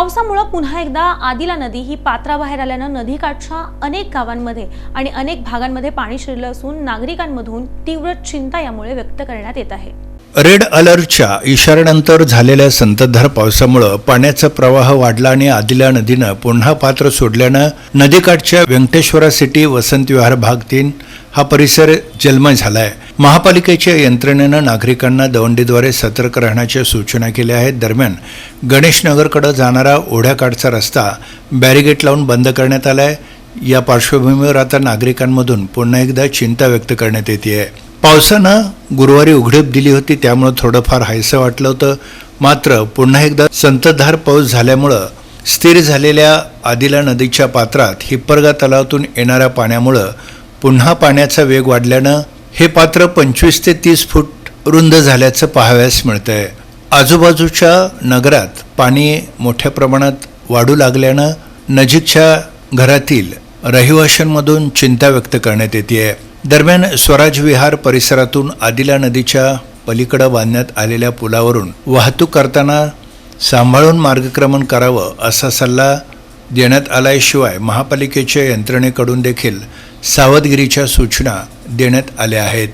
पुन्हा एकदा आदिला नदी ही पात्राबाहेर आल्यानं नदीकाठच्या अनेक गावांमध्ये आणि अनेक भागांमध्ये पाणी शिरलं असून नागरिकांमधून तीव्र चिंता यामुळे व्यक्त करण्यात येत आहे. रेड अलर्टच्या इशाऱ्यानंतर झालेल्या संततधार पावसामुळं पाण्याचा प्रवाह वाढला आणि आदिला नदीनं पुन्हा पात्र सोडल्यानं नदीकाठच्या व्यंकटेश्वरा सिटी वसंत विहार भाग तीन हा परिसर जलमय आहे महापालिकेच्या यंत्रणेनं नागरिकांना दवंडीद्वारे सतर्क राहण्याच्या सूचना केल्या आहेत. दरम्यान गणेशनगरकडे जाणारा ओढ्याकाठचा रस्ता बॅरिगेट लावून बंद करण्यात आला आहे या पार्श्वभूमीवर आता नागरिकांमधून पुन्हा एकदा चिंता व्यक्त करण्यात येते. आहे पावसानं गुरुवारी उघडीप दिली होती त्यामुळं थोडंफार हायसं वाटलं होतं. मात्र पुन्हा एकदा संततधार पाऊस झाल्यामुळं स्थिर झालेल्या आदिला नदीच्या पात्रात हिप्परगा तलावातून येणाऱ्या पाण्यामुळं पुन्हा पाण्याचा वेग वाढल्यानं हे पात्र पंचवीस ते तीस फूट रुंद झाल्याचं पाहाव्यास आहे आजूबाजूच्या नगरात पाणी मोठ्या प्रमाणात वाढू लागल्यानं नजीकच्या घरातील रहिवाशांमधून चिंता व्यक्त करण्यात येते आहे दरम्यान स्वराज विहार परिसरातून आदिला नदीच्या पलीकडं बांधण्यात आलेल्या पुलावरून वाहतूक करताना सांभाळून मार्गक्रमण करावं असा सल्ला देण्यात आल्याशिवाय महापालिकेच्या यंत्रणेकडून देखील सावधगिरीच्या सूचना देण्यात आल्या आहेत.